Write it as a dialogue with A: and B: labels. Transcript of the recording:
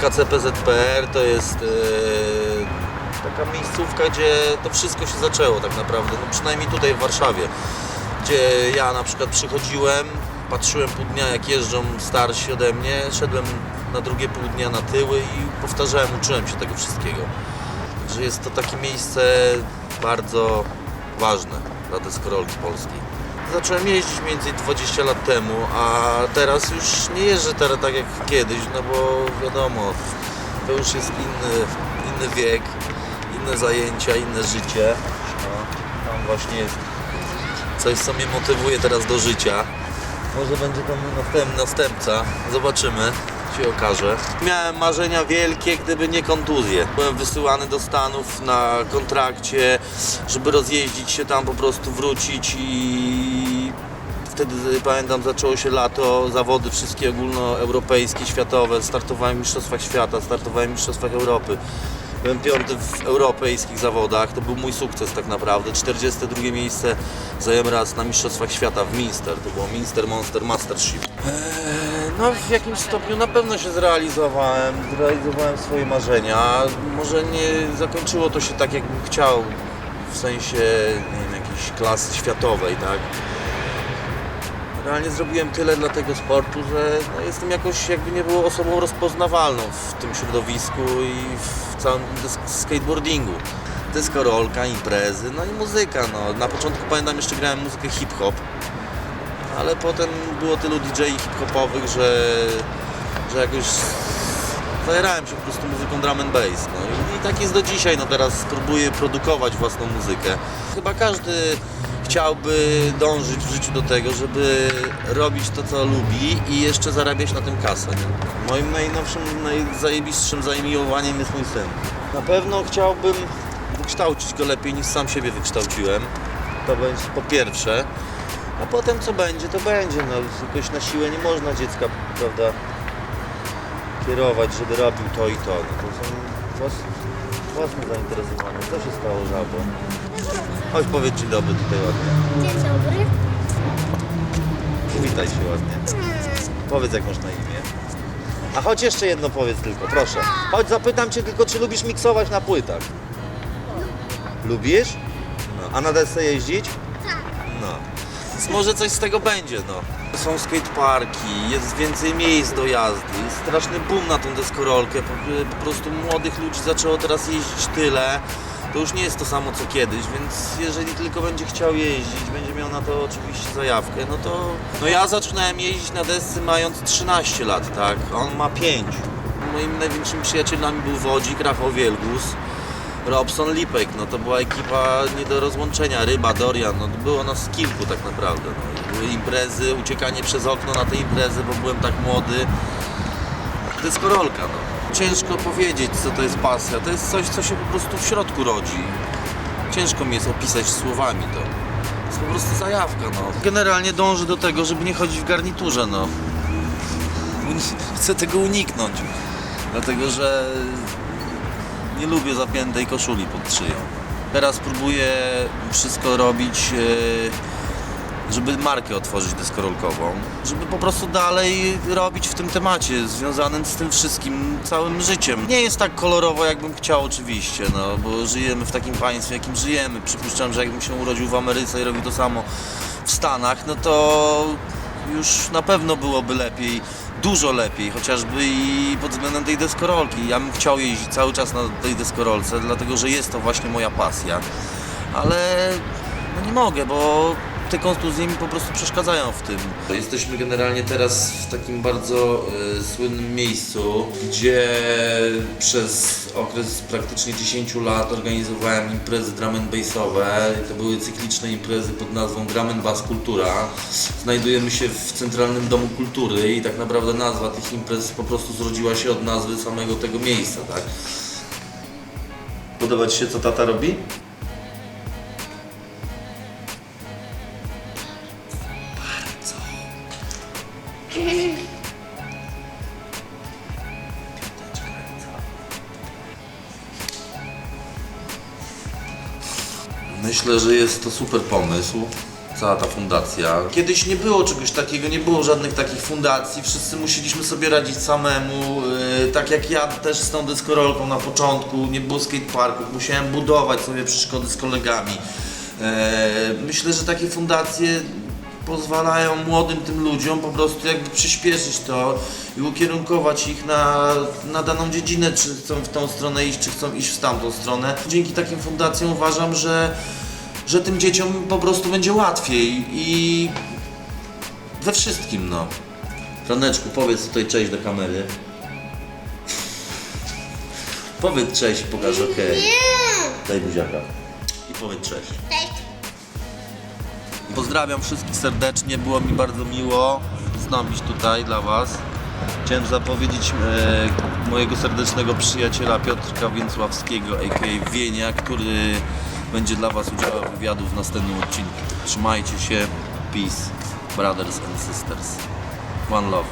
A: Pod KCPZPR, to jest e, taka miejscówka, gdzie to wszystko się zaczęło tak naprawdę, no przynajmniej tutaj w Warszawie, gdzie ja na przykład przychodziłem, patrzyłem pół dnia jak jeżdżą starsi ode mnie, szedłem na drugie pół dnia na tyły i powtarzałem, uczyłem się tego wszystkiego. Że jest to takie miejsce bardzo ważne dla deskorolki polskiej. Zacząłem jeździć mniej więcej 20 lat temu, a teraz już nie jeżdżę teraz tak jak kiedyś, no bo wiadomo, to już jest inny, inny wiek, inne zajęcia, inne życie. No, tam właśnie jest coś, co mnie motywuje teraz do życia. Może będzie tam następca, zobaczymy, się okaże. Miałem marzenia wielkie, gdyby nie kontuzje. Byłem wysyłany do Stanów na kontrakcie, żeby rozjeździć się tam, po prostu wrócić i wtedy pamiętam zaczęło się lato, zawody wszystkie ogólnoeuropejskie, światowe, startowałem w Mistrzostwach Świata, startowałem w Mistrzostwach Europy. Byłem piąty w europejskich zawodach, to był mój sukces tak naprawdę. 42 miejsce zająłem raz na Mistrzostwach Świata w Minster, to było Minster Monster Mastership. Eee, No w jakimś stopniu na pewno się zrealizowałem, zrealizowałem swoje marzenia. Może nie zakończyło to się tak jakbym chciał, w sensie nie wiem, jakiejś klasy światowej, tak? Realnie zrobiłem tyle dla tego sportu, że no, jestem jakoś jakby nie było osobą rozpoznawalną w tym środowisku i w całym skateboardingu. Dyskorolka, imprezy, no i muzyka. No. Na początku pamiętam jeszcze grałem muzykę hip-hop, ale potem było tylu DJ hip-hopowych, że, że jakoś zajarałem się po prostu muzyką drum and bass. No. I, I tak jest do dzisiaj, no teraz spróbuję produkować własną muzykę. Chyba każdy chciałby dążyć w życiu do tego, żeby robić to, co lubi i jeszcze zarabiać na tym kasę. Nie? Moim najnowszym, najzajebistszym zajmowaniem jest mój syn. Na pewno chciałbym wykształcić go lepiej niż sam siebie wykształciłem. To będzie po pierwsze. A potem co będzie, to będzie. No, jakoś na siłę nie można dziecka, prawda, kierować, żeby robił to i to. No, to są własne zainteresowania. Co się stało żabo? Chodź powiedz dzień dobry tutaj ładnie.
B: Dzień dobry.
A: Witaj się ładnie. Powiedz jak masz na imię. A chodź jeszcze jedno powiedz tylko, proszę. Chodź zapytam cię tylko, czy lubisz miksować na płytach? Lubisz? No. A na desce jeździć?
B: Tak.
A: No. Więc może coś z tego będzie, no. Są skateparki, jest więcej miejsc do jazdy, jest straszny boom na tą deskorolkę, po, po prostu młodych ludzi zaczęło teraz jeździć tyle, to już nie jest to samo co kiedyś, więc jeżeli tylko będzie chciał jeździć, będzie miał na to oczywiście zajawkę, no to... No ja zaczynałem jeździć na desce mając 13 lat, tak, on ma 5. Moimi największymi przyjacielami był Wodzik, Rafał Wielgus, Robson Lipek, no to była ekipa nie do rozłączenia, Ryba, Dorian, no było nas kilku tak naprawdę. No. Imprezy, uciekanie przez okno na te imprezy, bo byłem tak młody. To jest korolka, no. Ciężko powiedzieć, co to jest pasja. To jest coś, co się po prostu w środku rodzi. Ciężko mi jest opisać słowami to. To jest po prostu zajawka, no. Generalnie dążę do tego, żeby nie chodzić w garniturze, no. Chcę tego uniknąć. Dlatego, że nie lubię zapiętej koszuli pod szyją. Teraz próbuję wszystko robić, e, żeby markę otworzyć deskorolkową, żeby po prostu dalej robić w tym temacie związanym z tym wszystkim całym życiem. Nie jest tak kolorowo, jakbym chciał oczywiście, no, bo żyjemy w takim państwie, jakim żyjemy. Przypuszczam, że jakbym się urodził w Ameryce i robił to samo w Stanach, no to już na pewno byłoby lepiej, dużo lepiej, chociażby i pod względem tej deskorolki. Ja bym chciał jeździć cały czas na tej deskorolce, dlatego że jest to właśnie moja pasja. Ale no nie mogę, bo te kontuzje mi po prostu przeszkadzają w tym. Jesteśmy generalnie teraz w takim bardzo e, słynnym miejscu, gdzie przez okres praktycznie 10 lat organizowałem imprezy drum and bassowe. To były cykliczne imprezy pod nazwą Drum and Bass Kultura. Znajdujemy się w Centralnym Domu Kultury i tak naprawdę nazwa tych imprez po prostu zrodziła się od nazwy samego tego miejsca, tak? Podoba Ci się co tata robi? Myślę, że jest to super pomysł. cała ta fundacja. Kiedyś nie było czegoś takiego, nie było żadnych takich fundacji, wszyscy musieliśmy sobie radzić samemu, yy, tak jak ja też z tą deskorolką na początku, nie było skateparków, musiałem budować sobie przeszkody z kolegami. Yy, myślę, że takie fundacje pozwalają młodym tym ludziom po prostu jakby przyspieszyć to i ukierunkować ich na, na daną dziedzinę, czy chcą w tą stronę iść, czy chcą iść w tamtą stronę. Dzięki takim fundacjom uważam, że, że tym dzieciom po prostu będzie łatwiej i we wszystkim no. Franeczku, powiedz tutaj cześć do kamery. Powiedz cześć, pokaż okej. Daj buziaka. I powiedz cześć.
B: Cześć.
A: Pozdrawiam wszystkich serdecznie, było mi bardzo miło wystąpić tutaj dla Was. Chciałem zapowiedzieć e, mojego serdecznego przyjaciela Piotrka Więcławskiego, a.k.a. Wienia, który będzie dla Was udzielał wywiadu w następnym odcinku. Trzymajcie się, peace, brothers and sisters. One love.